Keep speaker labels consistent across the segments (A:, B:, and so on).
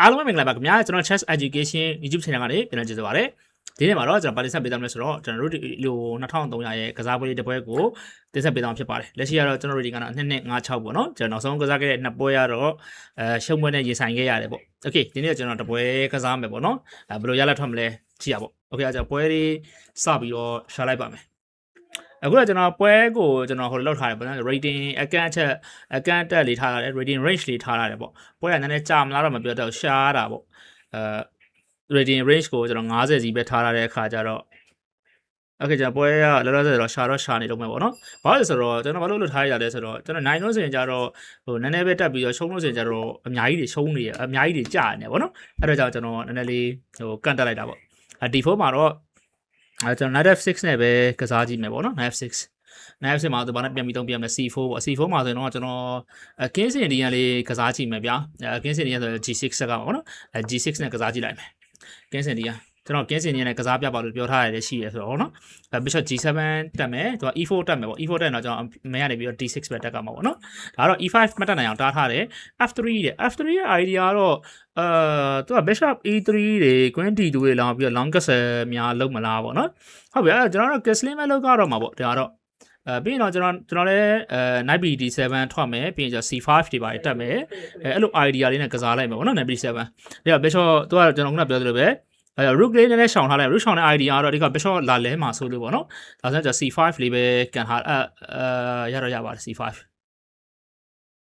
A: အားလုံးပဲမင်္ဂလာပါခင်ဗျာကျွန်တော် Chess Education YouTube channel ကနေပြန်လည်ကြိုဆိုပါရစေဒီနေ့မှာတော့ကျွန်တော်ပါတင်ဆက်ပေးသားမယ်ဆိုတော့ကျွန်တော်တို့ဒီလို2300ရဲ့ကစားပွဲလေးတစ်ပွဲကိုတင်ဆက်ပေးသားမှာဖြစ်ပါတယ်လက်ရှိကတော့ကျွန်တော်တို့ဒီကတော့2နှစ်56ပေါ့နော်ကျွန်တော်နောက်ဆုံးကစားခဲ့တဲ့နှစ်ပွဲကတော့အဲရှုံးပွဲနဲ့ရင်ဆိုင်ခဲ့ရတယ်ပေါ့โอเคဒီနေ့ကျွန်တော်တစ်ပွဲကစားမယ်ပေါ့နော်အဲဘယ်လိုရလက်ထွက်မလဲကြည့်ရပေါ့โอเคအဲကျွန်တော်ပွဲလေးစပြီးတော့ရှာလိုက်ပါမယ် အခုတော့ကျွန်တော်ပွဲကိုကျွန်တော်ဟိုလောက်ထားတယ်ပေါ့နော် rating အကန့်အချက်အကန့်တက်လေးထားရတယ် rating range လေးထားရတယ်ပေါ့ပွဲကနည်းနည်းကြာမလားတော့မပြောတော့ရှားတာပေါ့အဲ rating range ကိုကျွန်တော်90စီပဲထားရတဲ့အခါကျတော့โอเคကျွန်တော်ပွဲကလောလောဆယ်တော့ရှာတော့ရှာနေတော့မယ်ပေါ့နော်။ဘာလို့လဲဆိုတော့ကျွန်တော်ဘာလို့လို့ထားရလဲဆိုတော့ကျွန်တော်နိုင်လို့ဆိုရင်ကျတော့ဟိုနည်းနည်းပဲတက်ပြီးတော့ရှုံးလို့ဆိုရင်ကျတော့အများကြီးတွေရှုံးနေရအများကြီးတွေကြာနေပေါ့နော်။အဲ့တော့ကြောင့်ကျွန်တော်နည်းနည်းလေးဟိုကန်တက်လိုက်တာပေါ့။အ D4 မှာတော့ အဲကျွန်တော် knight f6 နဲ့ပဲကစားကြည့်မယ်ပေါ့နော် knight f6 knight f6 မှာသူဘာနဲ့ပြန်ပြီးတုံးပြန်မယ် c4 ပေါ့ c4 မှာဆိုရင်တော့ကျွန်တော်အကင်းစင်ဒီယန်လေးကစားကြည့်မယ်ဗျာ။အကင်းစင်ဒီယန်ဆို g6 ဆက်ကပေါ့နော်။အဲ g6 နဲ့ကစားကြည့်လိုက်မယ်။ကင်းစင်ဒီယန် ကျွန်တော်ကင်းစင်နေနဲ့ကစားပြပါလို့ပြောထားရတယ်ရှိရဆိုတော့နော်အဲ bishop g7 တက်မယ်သူက e4 တက်မယ်ပေါ့ e4 တက်ရင်တော့ကျွန်တော်မရနေပြီးတော့ d6 ပဲတက်ကမှာပေါ့နော်ဒါကတော့ e5 မတက်နိုင်အောင်တားထားတယ် f3 တဲ့ f3 ရဲ့ idea ကတော့အာသူက bishop e3 တွေ queen d2 တွေလောင်းပြီးတော့ long castle များလုံးမလားပေါ့နော်ဟုတ်ပြီအဲကျွန်တော်တို့ castling ပဲလောက်ကတော့မှာပေါ့ဒါကတော့အဲပြီးရင်တော့ကျွန်တော်ကျွန်တော်လည်းအဲ knight bd7 ထွက်မယ်ပြီးရင်ကျ c5 တွေပါတက်မယ်အဲအဲ့လို idea လေးနဲ့ကစားလိုက်မယ်ပေါ့နော် knight bd7 ဒါက bishop သူကကျွန်တော်ကပြောသလိုပဲ အဲ rook လေးနည်းနည်းရှောင်ထားလိုက် rook ရှောင်တဲ့ idea ကတော့ဒီက bishop လာလဲမှာဆိုလို့ပေါ့နော်ဒါဆိုတော့ c5 လေးပဲကန်ထားအဲအဲရတော့ရပါတယ် c5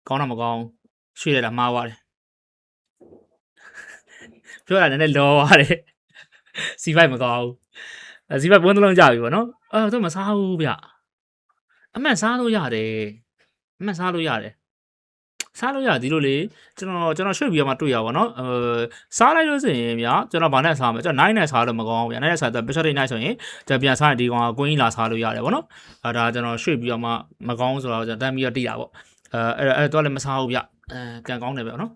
A: ကောင်းတော့မကောင်းရွှေ့လိုက်တာမှားသွားတယ်ပြောတာနည်းနည်းလောသွားတယ် c5 မကောင်းဘူးအဲ c5 ဘုန်းတစ်လုံးကြပြီပေါ့နော်အဲတော့မစားဘူးဗျအမှန်စားလို့ရတယ်အမှန်စားလို့ရတယ် စားလို့ရဒီလိုလေကျွန်တော်ကျွန်တော်ရွှေ့ပြီးတော့မှတွေ့ရပါတော့အဲစားလိုက်လို့ဆိုရင်ဗျာကျွန်တော်ဗာနဲ့စားမယ်ကျွန်တော်9နဲ့စားလို့မကောင်းဘူးဗျာ9နဲ့စားတော့ bishop 9ဆိုရင်ကျွန်တော်ပြန်စားရင်ဒီကောင်က queen လာစားလို့ရတယ်ပေါ့နော်အဲဒါကျွန်တော်ရွှေ့ပြီးတော့မှမကောင်းဆိုတော့ကျွန်တော်တန်းပြီးတော့တိတာပေါ့အဲအဲ့အဲ့တော့လည်းမစားဘူးဗျအဲကန်ကောင်းတယ်ဗျာနော်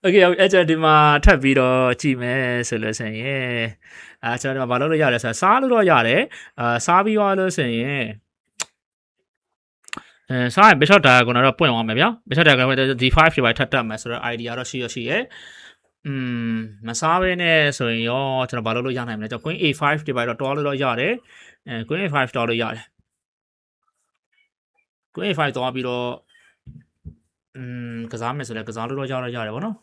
A: โอเคအဲ့ကျွန်တော်ဒီမှာထပ်ပြီးတော့ကြည့်မယ်ဆိုလို့ဆိုရင်အဲကျွန်တော်ဒီမှာမလုပ်လို့ရတယ်ဆိုတော့စားလို့တော့ရတယ်အာစားပြီးသွားလို့ဆိုရင် အဲစားရင် bishop diagonal တော့ပွင့်သွားမယ်ဗျာ bishop diagonal က d5 တွေပါထပ်တက်မယ်ဆိုတော့ idea တော့ရှိရရှိရဲ့อืมမစားဘဲနဲ့ဆိုရင်ရောကျွန်တော်ဘာလုပ်လို့ရနိုင်မလဲကျွန်တော် queen a5 တွေပါတော့တွားလို့တော့ရတယ်အဲ queen a5 တွားလို့ရတယ် queen a5 တွားပြီးတော့อืมကစားမယ်ဆိုလည်းကစားလို့တော့ရတော့ရတယ်ဗောနော်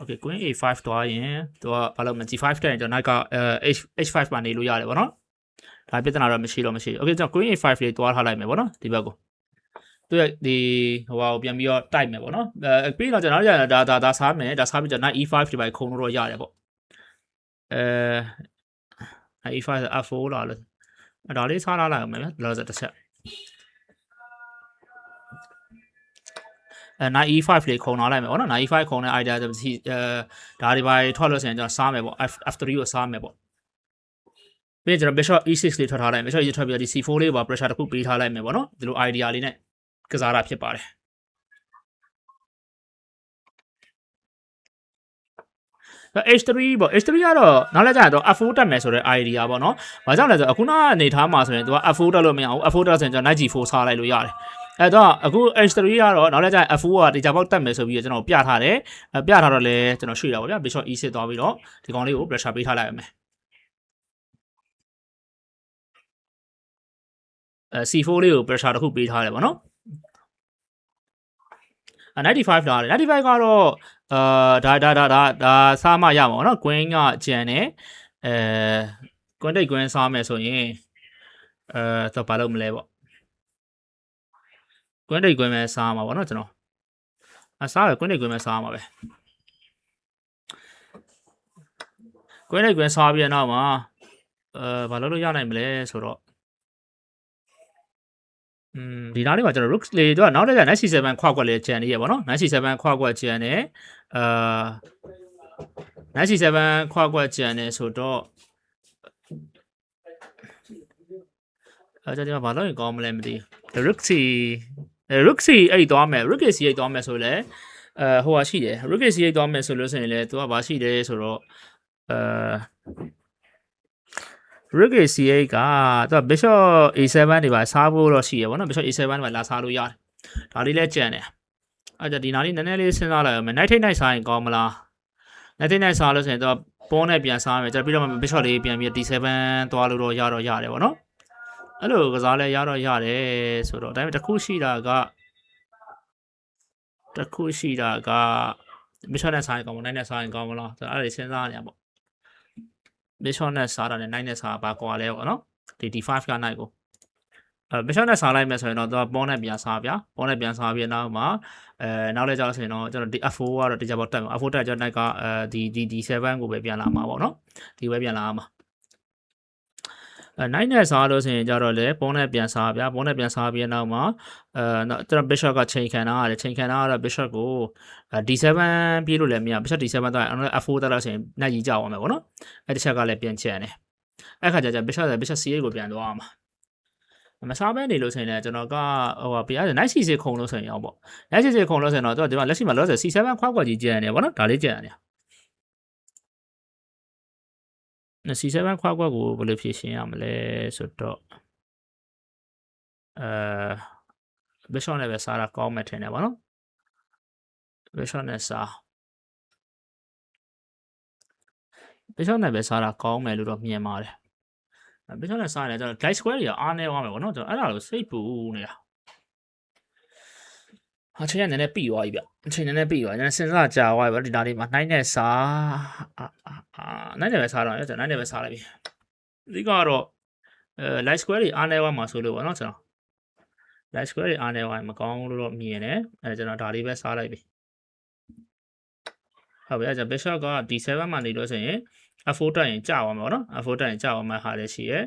A: Okay queen a5 တွားရင်သူကဘာလို့မ g5 တက်ရင်ကျွန်တော် knight ကအဲ h h5 မှာနေလို့ရတယ်ဗောနော် ဒါပြဿနာတော့မရှိတော့မရှိ Okay ကျွန်တော် queen a5 လေးတွားထားလိုက်မယ်ဗောနော်ဒီဘက်ကိုသူရဲ့ဒီဟိုဟာကိုပြန်ပြီးတော့တိုက်မယ်ဗောနော်အဲပြီးတော့ကျွန်တော်တို့ဒါဒါဒါစားမယ်ဒါစားပြီးတော့ knight e5 ဒီဘက်ခုံလို့တော့ရတယ်ဗောအဲ e5 f4 လာလို့အဲဒါလေးစားလာလိုက်အောင်မယ်ဗျာလောဆယ်တစ်ချက်အဲ knight e5 လေးခုံလာလိုက်မယ်ဗောနော် knight e5 ခုံတဲ့ idea ဆိုဒီအဲဒါဒီပိုင်းထွက်လို့ဆိုရင်ကျွန်တော်စားမယ်ဗော f f3 ကိုစားမယ်ဗော ပြီးရင်ကျွန်တော် bishop e6 လေးထွက်ထားလိုက်မယ် bishop e6 ထွက်ပြီးတော့ဒီ c4 လေးပါ pressure တစ်ခုပေးထားလိုက်မယ်ဗောနော်ဒီလို idea လေးနဲ့ကစားတာဖြစ်ပါတယ်အဲ H3 ပေါ့ H3 ကတော့နောက်လက်ကျရင်တော့ F4 တက်မယ်ဆိုတဲ့ idea ပေါ့နော်။ဘာကြောင့်လဲဆိုတော့အခုနအနေထားမှာဆိုရင်သူက F4 တက်လို့မရဘူး F4 တက်ဆိုရင်ကျွန်တော် Knight G4 စားလိုက်လို့ရတယ်။အဲတော့အခု H3 ကတော့နောက်လက်ကျရင် F4 ကဒီကြပေါက်တက်မယ်ဆိုပြီးတော့ကျွန်တော်ပြထားတယ်။အဲပြထားတော့လေကျွန်တော်ရွှေ့တာပေါ့ဗျာ Bishop E6 သွားပြီးတော့ဒီကောင်လေးကို pressure ပေးထားလိုက်ရမယ်။ အဲ C4 လေးကို pressure တစ်ခုပေးထားတယ်ပေါ့နော်။အဲ95လာတယ်95ကတော့အာဒါဒါဒါဒါဒါစားမရမှာပေါ့နော် queen ကကျန်တယ်အဲ queen တိတ် queen စားမယ်ဆိုရင်အဲတော့ဘာလုပ်မလဲပေါ့ queen တိတ် queen ပဲစားမှာပေါ့နော်ကျွန်တော်အစားပဲ queen တိတ် queen ပဲစားမှာပဲ queen တိတ် queen စားပြီးတဲ့နောက်မှာအဲဘာလုပ်လို့ရနိုင်မလဲဆိုတော့ อืมဒီနားလေးမှာကျွန်တော် rook လေးတော့နောက်တစ်ခါ knight c7 ခွာကွက်လေးကျန်နေရပါတော့ knight c7 ခွာကွက်ကျန်နေအာ knight c7 ခွာကွက်ကျန်နေဆိုတော့အဲကျွန်တော်ဘာလို့ရင်ကောင်းမလဲမသိဘူး rook c rook c အဲ့သွားမယ် rook c အဲ့သွားမယ်ဆိုလဲအဲဟိုဟာရှိတယ် rook c အဲ့သွားမယ်ဆိုလို့ဆိုရင်လေသူကဘာရှိတယ်ဆိုတော့အဲ rook a8 ကသူက bishop a7 တွေပါစားဖို့တော့ရှိရပါတော့ bishop a7 တွေပါလာစားလို့ရတယ်ဒါလေးလည်းကြံတယ်အဲ့ဒါဒီနားလေးနည်းနည်းလေးစဉ်းစားလိုက်အောင်မယ် night night စားရင်ကောင်းမလား night night စားလို့ဆိုရင်တော့ပေါ်နဲ့ပြန်စားမယ်ကျွန်တော်ပြီးတော့မှ bishop လေးပြန်ပြီး d7 သွားလို့တော့ရတော့ရတယ်ပေါ့နော်အဲ့လိုကစားလဲရတော့ရတယ်ဆိုတော့ဒါပေမဲ့တစ်ခုရှိတာကတစ်ခုရှိတာက bishop နဲ့စားရင်ကောင်းမလား night နဲ့စားရင်ကောင်းမလားဆိုတော့အဲ့ဒါစဉ်းစားနေရပေါ့ bishop နဲ့စားတာနဲ့ night နဲ့စားပါကွာလဲပေါ့နော်ဒီ d5 က night ကိုအဲ bishop နဲ့စားလိုက်မယ်ဆိုရင်တော့သူကပေါ်နဲ့ပြန်စားဗျာပေါ်နဲ့ပြန်စားပြီးနောက်မှာအဲနောက်လဲကြောက်ဆိုရင်တော့ကျွန်တော်ဒီ f4 ကတော့တရားပေါ်တက်မှာ f4 တက်ကျွန်တော် night ကအဲဒီ d7 ကိုပဲပြန်လာမှာပေါ့နော်ဒီပဲပြန်လာမှာ အဲ night နဲ့စားလို့ဆိုရင်ကြတော့လေပုံနဲ့ပြန်စားဗျာပုံနဲ့ပြန်စားပြီးနောက်မှာအဲတော့ကျွန်တော် bishop ကချိန်ခံတာရတယ်ချိန်ခံတာကတော့ bishop ကိုအဲ d7 ပြေးလို့လည်းမရ bishop d7 တော့အဲ့ f4 တက်လို့ဆိုရင် night ကြီးကြောက်အောင်မယ်ပေါ့နော်အဲ့တစ်ချက်ကလည်းပြန်ချန်တယ်အဲ့ခါကျကျ bishop ဆို bishop c8 ကိုပြန်သွားအောင်မစားပဲနေလို့ဆိုရင်လည်းကျွန်တော်ကဟိုပြရတယ် night c6 ခုံလို့ဆိုရင်ရောပေါ့ night c6 ခုံလို့ဆိုရင်တော့သူကဒီမှာလက်ရှိမှာလောဆယ် c7 ခွားခွာကြီးကျန်နေပေါ့နော်ဒါလေးကျန်နေန C7 ခွားခွားကိုဘယ်လိုဖြည့်ရှင်းရမလဲဆိုတော့အဲ bishop နဲ့ပဲစားတာကောင်းမယ်ထင်တယ်ပေါ့နော် bishop နဲ့စား bishop နဲ့ပဲစားတာကောင်းမယ်လို့တော့မြင်ပါတယ် bishop နဲ့စားရင်ကျွန်တော် light square တွေကအားနေသွားမယ်ပေါ့နော်ကျွန်တော်အဲ့ဒါကိုစိတ်ပူနေတာ အချိန်ကနည်းနည်းပြီးသွားပြီဗျအချိန်နည်းနည်းပြီးသွားကျွန်တော်စဉ်းစားကြာသွားပြီဗျဒီနားလေးမှာနိုင်နဲ့စားအာအာနိုင်နဲ့ပဲစားတော့ကျွန်တော်နိုင်နဲ့ပဲစားလိုက်ပြီအဓိကတော့အဲ light square တွေအားနေသွားမှာဆိုလို့ပေါ့နော်ကျွန်တော် light square တွေအားနေသွားရင်မကောင်းလို့တော့မြင်တယ်အဲကျွန်တော်ဒါလေးပဲစားလိုက်ပြီဟုတ်ပြီအဲကျွန်တော် bishop က d7 မှာနေလို့ဆိုရင် f4 တက်ရင်ကြာသွားမှာပေါ့နော် f4 တက်ရင်ကြာသွားမှာဟာလည်းရှိရဲ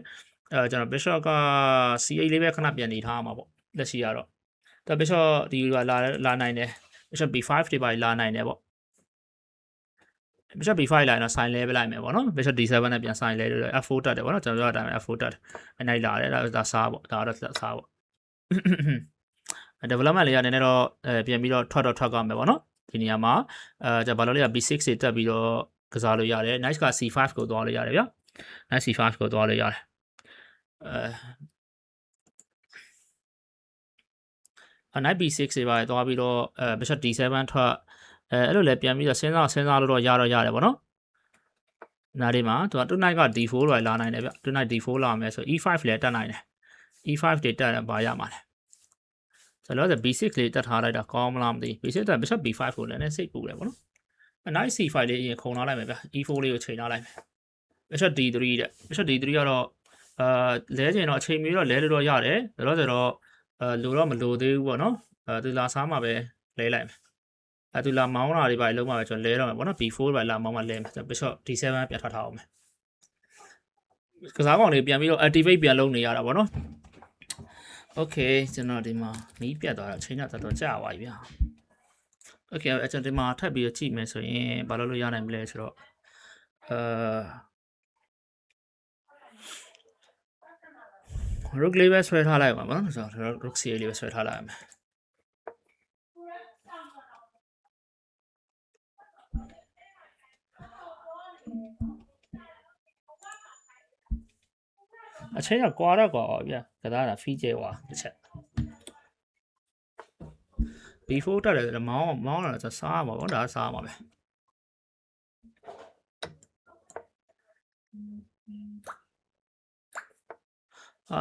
A: အဲကျွန်တော် bishop က c8 လေးပဲခဏပြန်နေထားမှာပေါ့လက်ရှိကတော့ ဒါ bishop ဒီကလာလာနိုင်တယ် bishop b5 တွေပါလာနိုင်တယ်ပေါ့ bishop b5 လာရင်တော့ sign လဲပဲလိုက်မယ်ပေါ့နော် bishop d7 နဲ့ပြန် sign လဲလို့ f4 တက်တယ်ပေါ့နော်ကျွန်တော်ပြောတဲ့အတိုင်း f4 တက်တယ်အနိုင်လာတယ်ဒါဒါစားပေါ့ဒါတော့စားပေါ့ development လေးကနည်းနည်းတော့အဲပြန်ပြီးတော့ထွက်တော့ထွက်သွားမယ်ပေါ့နော်ဒီနေရာမှာအဲကျွန်တော်ဘာလို့လဲ b6 တွေတက်ပြီးတော့ကစားလို့ရတယ် nice က c5 ကိုသွားလို့ရတယ်ဗျ nice c5 ကိုသွားလို့ရတယ်အဲ night b6 တွေပါသွားပြီးတော့အဲ bishop d7 ထွက်အဲအဲ့လိုလည်းပြန်ပြီးတော့စဉ်းစားစဉ်းစားလို့တော့ရတော့ရတယ်ပေါ့နော်နားလေးမှာသူက2 night က d4 လို့လာနိုင်တယ်ဗျ2 night d4 လာမယ်ဆို e5 လည်းတက်နိုင်တယ် e5 တွေတက်ရင်ဘာရမှာလဲဆိုတော့ b6 လေးတက်ထားလိုက်တာကောင်းမလားမသိ b6 တက် bishop b5 ကိုလည်းနည်းစိတ်ပူတယ်ပေါ့နော် nice c5 လေးအရင်ခုံထားလိုက်မယ်ဗျ e4 လေးကိုချိန်ထားလိုက်မယ် bishop d3 တဲ့ bishop d3 ကတော့အာလဲကျင်တော့အချိန်မီတော့လဲလို့တော့ရတယ်ဒါတော့ဆိုတော့ အဲလိုတော့မလိုသေးဘူးပေါ့နော်အဲသူလာစားမှာပဲလဲလိုက်မယ်အဲသူလာမောင်းတာတွေပါလုံးမှာပဲကျွန်တော်လဲတော့မယ်ပေါ့နော် b4 ပဲလာမောင်းမှာလဲမယ် bishop d7 ပြန်ထွက်ထားအောင်မယ်ကစားကောင်လေးပြန်ပြီးတော့ activate ပြန်လုပ်နေရတာပေါ့နော် okay ကျွန်တော်ဒီမှာမီးပြတ်သွားတော့အချိန်တော့တော်တော်ကြာသွားပြီဗျာ okay အဲ့ကျွန်တော်ဒီမှာထပ်ပြီးတော့ကြည့်မယ်ဆိုရင်ဘာလို့လို့ရနိုင်မလဲဆိုတော့အာ rook လေးပဲဆွဲထားလိုက်ပါနော်ဆိုတော့ rook c လေးပဲဆွဲထားလိုက်ရမယ်အချိန်ကကွာတော့ကွာပါဗျာကစားတာဖီးကျဲသွားတစ်ချက် B4 တက်တယ်ဆိုတော့မောင်းမောင်းလာဆိုစားရမှာပေါ့ဒါစားရမှာပဲ အာ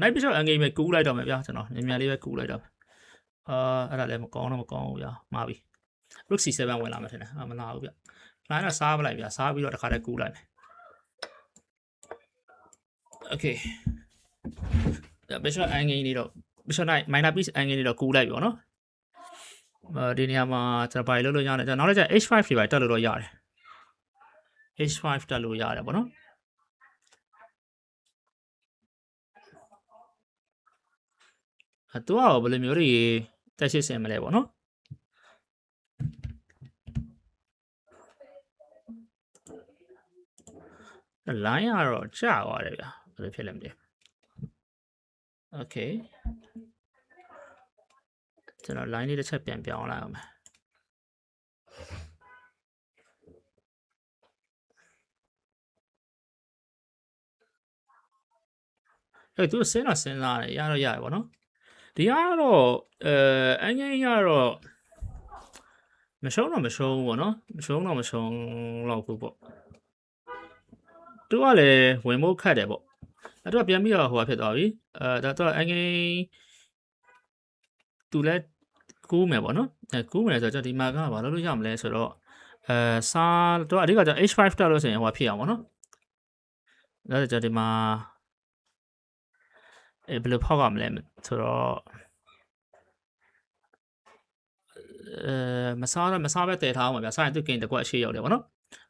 A: နိုင်ဘစ်ရှော့အငိမ့်ပဲကူးလိုက်တော့မယ်ဗျာကျွန်တော်မြန်မြန်လေးပဲကူးလိုက်တော့အာအဲ့ဒါလည်းမကောင်းတော့မကောင်းဘူးဗျာမှားပြီ rook c7 ဝင်လာမှထင်တယ်အာမလာဘူးဗျလိုင်းတော့စားပလိုက်ဗျာစားပြီးတော့တခါတည်းကူးလိုက်မယ် okay ဘစ်ရှော့အငိမ့်လေးတော့ bishop knight minor piece angle လေးတော့ကူးလိုက်ပြီပေါ့နော်အဲဒီနေရာမှာကျွန်တော်ဘာလို့လို့ရတယ်ကျွန်တော်နောက်လည်းကျ h5 တွေပါတက်လို့တော့ရတယ် h5 တက်လို့ရတယ်ပေါ့နော် အတော့ဘယ်လိုမျိုးတွေတက်ရှိစင်မလဲပေါ့နော်လိုင်းကတော့ကြာသွားတယ်ဗျာဘယ်လိုဖြစ်လဲမသိဘူး okay ကျွန်တော် line လေးတစ်ချက်ပြန်ပြောင်းလိုက်အောင်မယ်အဲ့သူစဉ်းတော့စဉ်းစားတယ်ရတော့ရတယ်ဗောနော် ဒီကတော့အဲအငိမ့်ကတော့မရှုံးတော့မရှုံးဘူးပေါ့နော်မရှုံးတော့မရှုံးတော့ဘူးပေါ့သူကလည်းဝင်ဖို့ခတ်တယ်ပေါ့အဲ့တော့ပြန်ပြီးတော့ဟိုဟာဖြစ်သွားပြီအဲဒါတော့အငိမ့်သူလည်းကူးမယ်ပေါ့နော်အဲကူးမယ်ဆိုတော့ဒီမှာကဘာလို့လို့ရမလဲဆိုတော့အဲစာတော့အဓိကကျ H5 တက်လို့ဆိုရင်ဟိုဟာဖြစ်အောင်ပေါ့နော်ဒါဆိုတော့ဒီမှာအဲ ဘယ်လိုဖောက်ရမလဲဆိုတော့အဲမစားတော့မစားပဲတည်ထားအောင်ပါဗျာစားရင်သူကင်တကွက်အရှိရောက်တယ်ဗောနော်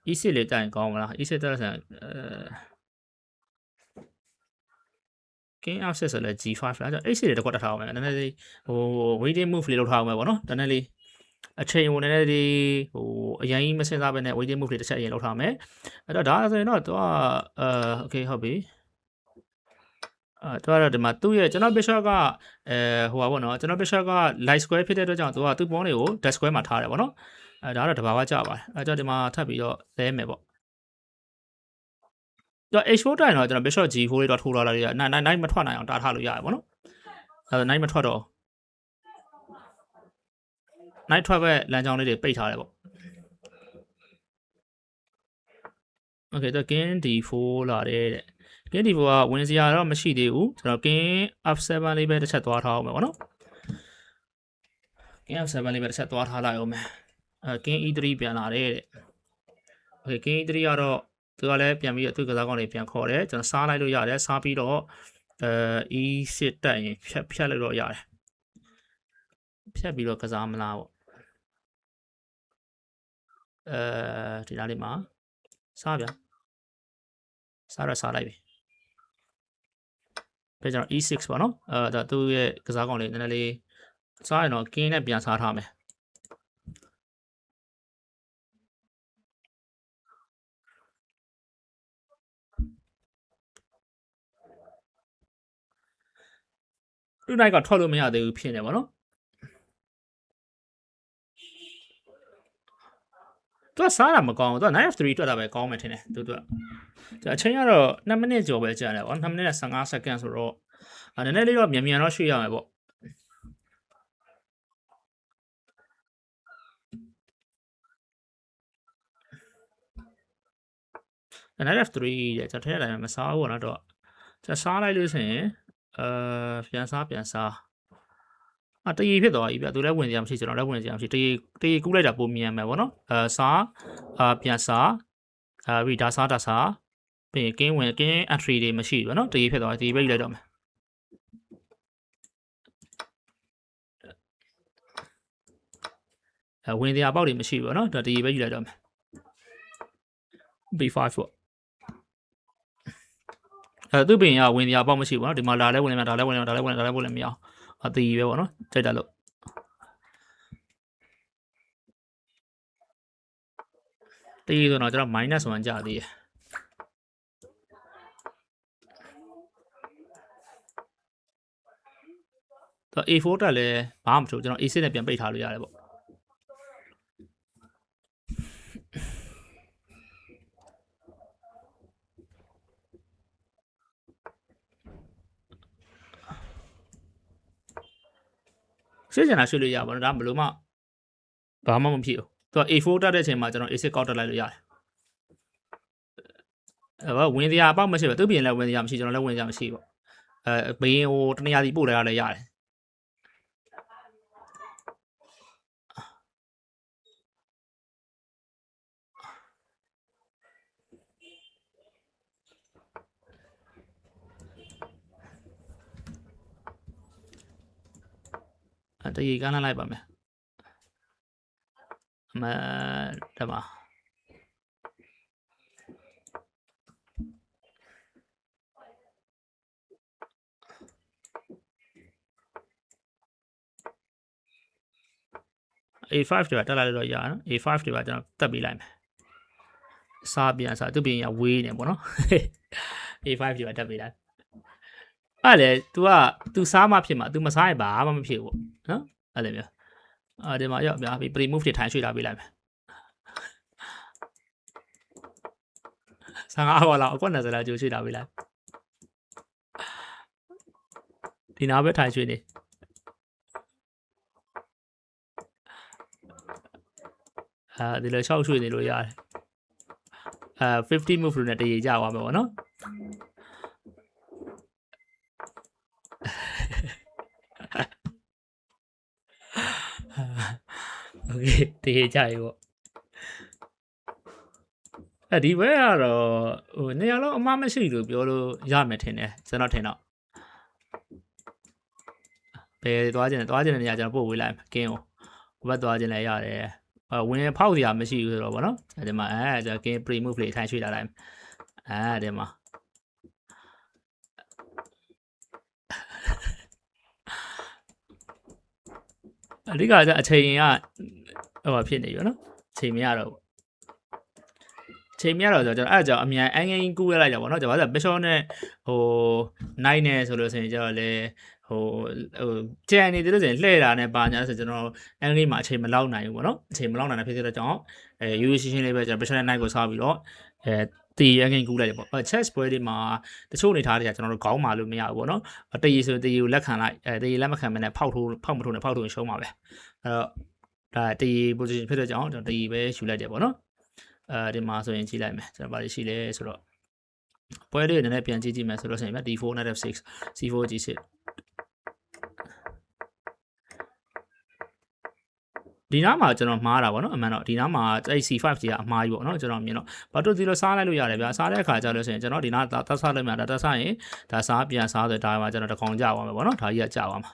A: e6 လေးတိုင်ကောင်းမလား e6 တက်ဆိုရင်အဲကင်း access ဆိုလဲ G5 လားကြောင့် H6 လေးတကွက်တက်ထားအောင်မယ်နည်းနည်းလေးဟို waiting move လေးလုပ်ထားအောင်ပဲဗောနော်နည်းနည်းလေးအချိန်ဝင်နည်းနည်းလေးဟိုအရင်ကြီးမစင်စားပဲနဲ့ waiting move လေးတစ်ချက်အရင်လုပ်ထားမယ်အဲ့တော့ဒါဆိုရင်တော့သူကအဲ okay ဟုတ်ပြီ အဲတော့ဒီမှာသူ့ရဲ့ကျွန်တော် bishop ကအဲဟိုပါပေါ့နော်ကျွန်တော် bishop က light square ဖြစ်တဲ့အတွက်ကြောင့်သူကသူ့ပေါင်းတွေကို dead square မှာထားတယ်ပေါ့နော်အဲဒါတော့တဘာဝကြပါတယ်အဲကြောင့်ဒီမှာထပ်ပြီးတော့လဲမယ်ပေါ့တော့ h4 တိုင်တော့ကျွန်တော် bishop g4 လေးတော့ထိုးလာလိုက်ရနိုင်နိုင်မထွက်နိုင်အောင်တားထားလို့ရတယ်ပေါ့နော်အဲနိုင်မထွက်တော့နိုင်ထွက်ပဲလမ်းကြောင်းလေးတွေပိတ်ထားတယ်ပေါ့ Okay တော့ gain d4 လာတယ်တဲ့ gain d4 ကဝင်စရာတော့မရှိသေးဘူးကျွန်တော် gain f7 လေးပဲတစ်ချက်သွားထားအောင်မယ်ပေါ့နော် gain f7 လေးပဲတစ်ချက်သွားထားလိုက်အောင်မယ်အဲ gain e3 ပြန်လာတယ်တဲ့ Okay gain e3 ကတော့သူကလည်းပြန်ပြီးတော့သူကစားကောင်းလေးပြန်ခေါ်တယ်ကျွန်တော်စားလိုက်လို့ရတယ်စားပြီးတော့အဲ e6 တက်ရင်ဖြတ်ဖြတ်လိုက်တော့ရတယ်ဖြတ်ပြီးတော့ကစားမလားပေါ့အဲဒီနားလေးမှာစားဗျာစားရစားလိုက်ပြီ ပြကျွန်တော် e6 ပေါ့နော်အဲဒါသူ့ရဲ့ကစားကောင်လေးနည်းနည်းလေးစားရင်တော့ king နဲ့ပြန်စားထားမယ်လူနိုင်ကထွက်လို့မရသေးဘူးဖြစ်နေပါတော့ သူကစားတာမကောင်းဘူးသူက knife 3တွက်တာပဲကောင်းမယ်ထင်တယ်သူတို့ကအချိန်ကတော့2မိနစ်ကျော်ပဲကြာတယ်ဗော2မိနစ်နဲ့15စက္ကန့်ဆိုတော့အဲနည်းနည်းလေးတော့မြန်မြန်တော့ရွှေ့ရမယ်ဗောအဲ knife 3တဲ့ကျွန်တော်ထဲတိုင်းမစားဘူးတော့ကျွန်တော်စားလိုက်လို့ဆိုရင်အဲပြန်စားပြန်စား အတရေဖြစ်သွားပြီဗျသူလည်းဝင်စရာမရှိကျွန်တော်လည်းဝင်စရာမရှိတရေတရေကူးလိုက်တာပုံမြန်မယ်ဗောနော်အဲစားအာပြန်စားအာပြီးဒါစားဒါစားပြီးရင်ကင်းဝင်ကင်း entry တွေမရှိဘူးဗောနော်တရေဖြစ်သွားတရေပဲယူလိုက်တော့မယ်အဲဝင်စရာပေါက်တွေမရှိဘူးဗောနော်ဒါတရေပဲယူလိုက်တော့မယ် B5 ပေါ့အဲသူ့ပင်ရဝင်စရာပေါက်မရှိဘူးဗောနော်ဒီမှာလာလဲဝင်လဲမဒါလဲဝင်လဲဒါလဲဝင်လဲဒါလဲဝင်လဲမရအောင် အတီးပဲပေါ့နော်ကြိုက်တယ်လို့တီးဆိုတော့ကျွန်တော် minus 1ကြာသေးတယ်တော့ A4 တက်လည်းဘာမှမထုတ်ကျွန်တော် A6 နဲ့ပြန်ပိတ်ထားလို့ရတယ်ပေါ့ ရွှေ့ချင်တာရွှေ့လို့ရပါတော့ဒါဘယ်လို့မှဘာမှမဖြစ်ဘူးသူက A4 တက်တဲ့အချိန်မှာကျွန်တော် A6 ကောက်တက်လိုက်လို့ရတယ်အဲဘာဝင်စရာအပေါက်မရှိဘူးသူပြင်လည်းဝင်စရာမရှိကျွန်တော်လည်းဝင်စရာမရှိပေါ့အဲဘင်းဟိုတနေရာစီပို့လိုက်ရလည်းရတယ် တရေကန်းလိုက်ပါမယ်အမတမ A5 တွေပါတက်လာလို့တော့ရအောင် A5 တွေပါကျွန်တော်တက်ပေးလိုက်မယ်စားပြန်စားသူပြင်ရဝေးနေပေါ့နော် A5 တွေပါတက်ပေးလိုက် အဲ့လေ तू က तू စားမှဖြစ်မှာ तू မစားရင်ဘာမှမဖြစ်ဘူးပေါ့နော်အဲ့လိုမျိုးအဲ့ဒီမှာရောက်ပြပြီး pre move တွေထိုင်ရွှေ့လာပေးလိုက်မယ်ဆန်ကားဟောလာအကွက်နဲ့စလာကြိုးရွှေ့လာပေးလိုက်ဒီနားပဲထိုင်ရွှေ့နေအဲဒီလိုရှောက်ရွှေ့နေလို့ရတယ်အဲ50 move လို့နဲ့တရေကြသွားမှာပေါ့နော် โอเคတရေကြရေပေါ့အဲဒီဘဲကတော့ဟိုနေရာလုံးအမမရှိလို့ပြောလို့ရမယ်ထင်တယ်ကျွန်တော်ထင်တော့ဘယ်သွားခြင်းလဲသွားခြင်းတဲ့နေရာကျွန်တော်ပို့ဝေးလိုက်မယ်ကင်းကိုဟိုဘက်သွားခြင်းလည်းရတယ်အဲဝင်ဖောက်စရာမရှိဘူးဆိုတော့ဗောနော်အဲဒီမှာအဲကျွန်တော်ကင်း pre move လေးထိုင်ရွှေ့လာလိုက်အဲဒီမှာ အဓိကကျအချိန်ကဟိုဖြစ်နေပြီနော်အချိန်မရတော့ဘူးချိန်မရတော့ကျွန်တော်အဲ့ဒါကြောင့်အမြန်အန်ဂင်းကူးရလိုက်ကြပါတော့ကျွန်တော်ကဘက်ရှော့နဲ့ဟိုနိုင်နေဆိုလို့ဆိုရင်ကျတော့လေဟိုဟိုကြံနေတယ်လို့ဆိုရင်လှည့်တာနဲ့ပါညာဆိုကျွန်တော်အန်ဂင်းမှာအချိန်မလောက်နိုင်ဘူးပေါ့နော်အချိန်မလောက်နိုင်တာဖြစ်တဲ့ကြောင့်အဲ UAC ရှင်းလေးပဲကျွန်တော်ဘက်ရှော့နဲ့နိုင်ကိုစားပြီးတော့အဲ တီအန်ဂင်းကူးလိုက်တယ်ပေါ့ chess ပွဲတွေမှာတချို့အနေထားတွေကကျွန်တော်တို့ခေါင်းမာလို့မရဘူးပေါ့နော်တရီဆိုတရီကိုလက်ခံလိုက်အဲတရီလက်မခံမနဲ့ဖောက်ထိုးဖောက်မထိုးနဲ့ဖောက်ထိုးရှုံးပါပဲအဲ့တော့ဒါတရီ position ဖြစ်တဲ့ကြောင့်ကျွန်တော်တရီပဲယူလိုက်တယ်ပေါ့နော်အဲဒီမှာဆိုရင်ကြည့်လိုက်မယ်ကျွန်တော်ဗာရှိလဲဆိုတော့ပွဲလေးနည်းနည်းပြန်ကြည့်ကြည့်မယ်ဆိုတော့ဆိုရင် D4 knight f6 C4 G6 ဒီနားမှာကျွန်တော်မှားတာဗောနော်အမှန်တော့ဒီနားမှာအဲ့ C5 ကြီးကအမှားကြီးဗောနော်ကျွန်တော်မြင်တော့ဘာလို့ဒီလိုစားလိုက်လို့ရတယ်ဗျာစားတဲ့အခါကျလို့ဆိုရင်ကျွန်တော်ဒီနားတက်စားလို့မြတာတက်စားရင်ဒါစားပြန်စားဆိုဒါမှကျွန်တော်တကောင်ကြသွားမယ်ဗောနော်ဒါကြီးကကြသွားမှာ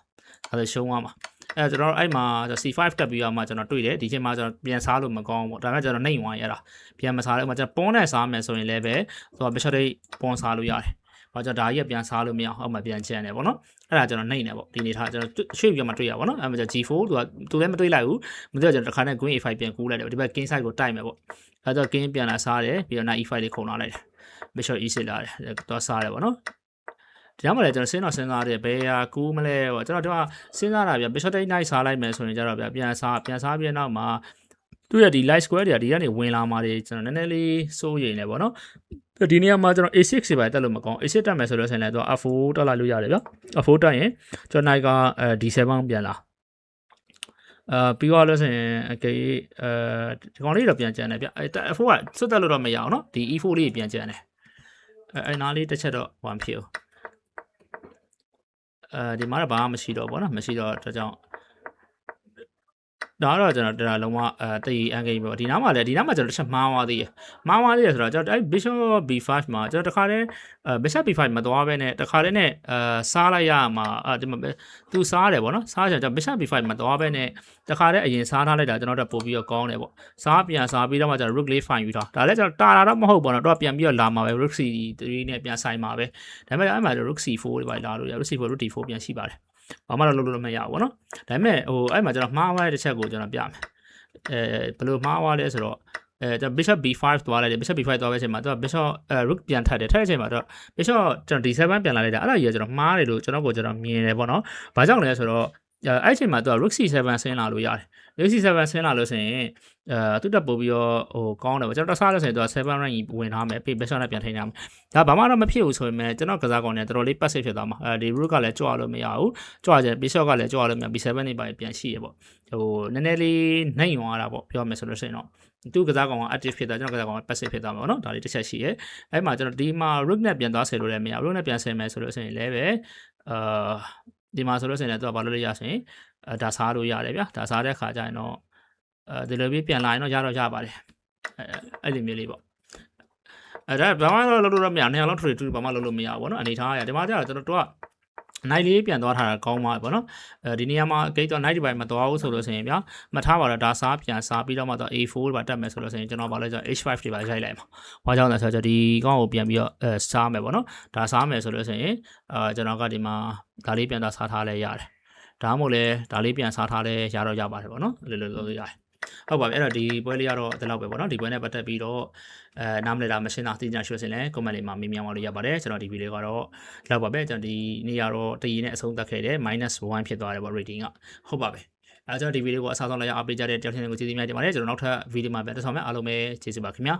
A: ဒါဆိုရှုံးသွားမှာအဲကျွန်တော်အဲ့မှာ C5 တက်ပြီးတော့မှကျွန်တော်တွေ့တယ်ဒီချိန်မှာကျွန်တော်ပြန်စားလို့မကောင်းဘူးဒါပေမဲ့ကျွန်တော်နှိမ်သွားရတာပြန်မစားလို့မှကျွန်တော်ပွန်းနဲ့စားမယ်ဆိုရင်လည်းပဲသူက bishop ပွန်းစားလို့ရတယ် ဘာကြောင့်ဒါကြီးကပြန်စားလို့မရအောင်အောက်မှာပြန်ကျန်တယ်ပေါ့နော်အဲ့ဒါကျွန်တော်နှိမ့်နေပေါ့ဒီနေထားကျွန်တော်ရွှေ့ပြီးမှတွေ့ရပါတော့အဲ့မှာကျ G4 သူကသူလည်းမတွေ့လိုက်ဘူးမတွေ့တော့ကျွန်တော်တစ်ခါနဲ့ Queen A5 ပြန်ကူးလိုက်တယ်ဒီဘက် King side ကိုတိုက်မယ်ပေါ့အဲ့တော့ King ပြန်လာစားတယ်ပြီးတော့ Knight E5 လေးခုံလာလိုက်တယ် Bishop E6 လာတယ်တော့စားတယ်ပေါ့နော်ဒီမှာလည်းကျွန်တော်စဉ်းတော့စဉ်းစားတယ်ဘယ်ဟာကူးမလဲပေါ့ကျွန်တော်ဒီမှာစဉ်းစားတာဗျ Bishop Take Knight စားလိုက်မယ်ဆိုရင်ကျတော့ဗျပြန်စားပြန်စားပြီးနောက်မှာသူရဒီ light square တွေကဒီကနေဝင်လာမှာတွေကျွန်တော်နည်းနည်းလေးစိုးရိမ်နေပေါ့နော် ဒီနေရာမှာကျွန်တော် A6 တွေပါတက်လို့မကောင်း A6 တက်မယ်ဆိုလို့ဆိုရင်လည်းသူ F4 တက်လိုက်လို့ရတယ်ဗျ F4 တက်ရင်ကျွန်တော်နိုင်ကအဲ D7 ပြန်လာအာပြီးတော့လို့ဆိုရင်အကေအဲဒီကောင်လေးတော့ပြန်ကျန်တယ်ဗျအဲ F4 ကစွတ်တက်လို့တော့မရအောင်နော်ဒီ E4 လေးပြန်ကျန်တယ်အဲအဲနားလေးတစ်ချက်တော့1ဖြစ်အောင်အဲဒီမှာတော့ဘာမှမရှိတော့ဘောနော်မရှိတော့ဒါကြောင့် ဒါကတော့ကျွန်တော်ဒါလုံးဝအဲတည်အန်ဂိမ်းပေါ့ဒီနားမှာလည်းဒီနားမှာကျွန်တော်တစ်ချက်မှားသွားသေးတယ်မှားသွားသေးတယ်ဆိုတော့ကျွန်တော်အဲ bishop b5 မှာကျွန်တော်တခါတည်းအဲ bishop b5 မသွားဘဲနဲ့တခါတည်းနဲ့အဲစားလိုက်ရမှာအဲဒီမှာသူစားတယ်ပေါ့နော်စားချင်ကျွန်တော် bishop b5 မသွားဘဲနဲ့တခါတည်းအရင်စားထားလိုက်တာကျွန်တော်တို့ပို့ပြီးတော့ကောင်းတယ်ပေါ့စားပြန်စားပြီးတော့မှကျွန်တော် rook လေး fine ယူထားဒါလည်းကျွန်တော်တာတာတော့မဟုတ်ပါတော့တော့ပြန်ပြီးတော့လာမှာပဲ rook c3 နဲ့ပြန်ဆိုင်မှာပဲဒါပေမဲ့အဲ့မှာ rook c4 တွေပါလာလို့ရ rook c4 rook d4 ပြန်ရှိပါတယ် ဘာမှတော့လုပ်လို့မရဘူးဗောနော်ဒါပေမဲ့ဟိုအဲ့မှာကျွန်တော်မှားသွားတဲ့တစ်ချက်ကိုကျွန်တော်ပြမယ်အဲဘယ်လိုမှားသွားလဲဆိုတော့အဲကျွန်တော် bishop b5 သွားလိုက်တယ် bishop b5 သွားတဲ့အချိန်မှာသူက bishop အဲ rook ပြန်ထပ်တယ်ထပ်တဲ့အချိန်မှာတော့ bishop ကျွန်တော် d7 ပြန်လာလိုက်တာအဲ့ဒါကြီးကကျွန်တော်မှားတယ်လို့ကျွန်တော်ကိုကျွန်တော်မြင်တယ်ဗောနော်ဘာကြောင့်လဲဆိုတော့ အဲ့အချိန်မှာသူက rook c7 ဆင်းလာလို့ရတယ် rook c7 ဆင်းလာလို့ဆိုရင်အဲသူတက်ပို့ပြီးတော့ဟိုကောင်းတယ်ဗောကျွန်တော်တစားလို့ဆိုရင်သူက7 rank ဝင်ထားမယ်ပြီး bishop နဲ့ပြန်ထိန်းထားမယ်ဒါဘာမှတော့မဖြစ်ဘူးဆိုပေမဲ့ကျွန်တော်ကစားကောင်နဲ့တော်တော်လေး passive ဖြစ်သွားမှာအဲဒီ rook ကလည်းကြွလို့မရဘူးကြွကြ bishop ကလည်းကြွလို့မရ b7 နေပါပြန်ရှိရပေါ့ဟိုနည်းနည်းလေးနှိမ့်သွားတာပေါ့ပြောမယ်ဆိုလို့ရှိရင်တော့သူကစားကောင်က active ဖြစ်တာကျွန်တော်ကစားကောင်က passive ဖြစ်သွားမှာပေါ့နော်ဒါလေးတစ်ချက်ရှိရဲအဲ့မှာကျွန်တော်ဒီမှာ rook နဲ့ပြန်သွားဆယ်လို့လည်းမရ rook နဲ့ပြန်ဆယ်မယ်ဆိုလို့ရှိရင်လည်းပဲအာ ဒီမှာဆိုလို့ရှိရင်လည်းသူကဘာလို့လဲရဆိုရင်အဲဒါစားလို့ရတယ်ဗျာဒါစားတဲ့ခါကျရင်တော့အဲဒီလိုပြီးပြန်လာရင်တော့ရတော့ရပါတယ်အဲအဲ့ဒီမျိုးလေးပေါ့အဲ့ဒါဘာမှတော့လုပ်လို့တော့မရနှစ်ယောက်လုံး trade ဘာမှလုပ်လို့မရဘူးပေါ့နော်အနေထားရဒီမှာကျတော့ကျွန်တော်တို့က နိုင်လေးပြန်သွားထားတာကောင်းပါပေါ့နော်အဲဒီနေရာမှာအကိတ်တော့ night ဒီပိုင်းမသွားဘူးဆိုလို့ဆိုရင်ဗျာမထားပါတော့ဒါစားပြန်စားပြီးတော့မှတော့ A4 ပါတက်မယ်ဆိုလို့ဆိုရင်ကျွန်တော်ဘာလဲဆိုတော့ H5 တွေပါရိုက်လိုက်မှာဘာကြောင့်လဲဆိုတော့ဒီကောင်းကိုပြန်ပြီးတော့အဲစားမယ်ပေါ့နော်ဒါစားမယ်ဆိုလို့ဆိုရင်အာကျွန်တော်ကဒီမှာဒါလေးပြန်သွားစားထားလဲရတယ်ဒါမှမဟုတ်လဲဒါလေးပြန်စားထားလဲရတော့ရပါတယ်ပေါ့နော်လိုလိုလိုရတယ် ဟုတ်ပါပြီအဲ့တော့ဒီပွဲလေးကတော့ဒီလောက်ပဲပေါ့နော်ဒီပွဲနဲ့ပတ်သက်ပြီးတော့အဲနားမလည်တာမရှင်းတာသိကြရွှေစင်လဲ comment လေးမှာမေးမြန်းပါလို့ရပါတယ်ကျွန်တော်ဒီဗီဒီယိုကတော့ဒီလောက်ပါပဲကျွန်တော်ဒီနေ့ကတော့တည်ရင်နဲ့အဆုံးသတ်ခဲ့တယ် -1 ဖြစ်သွားတယ်ပေါ့ rating ကဟုတ်ပါပဲအဲကျွန်တော်ဒီဗီဒီယိုကိုအစားဆုံးလိုက်အောင်အားပေးကြတဲ့တယောက်ချင်းကိုကျေးဇူးများတင်ပါတယ်ကျွန်တော်နောက်ထပ်ဗီဒီယိုမှာပြန်တက်ဆောင်မယ်အားလုံးပဲကျေးဇူးပါခင်ဗျာ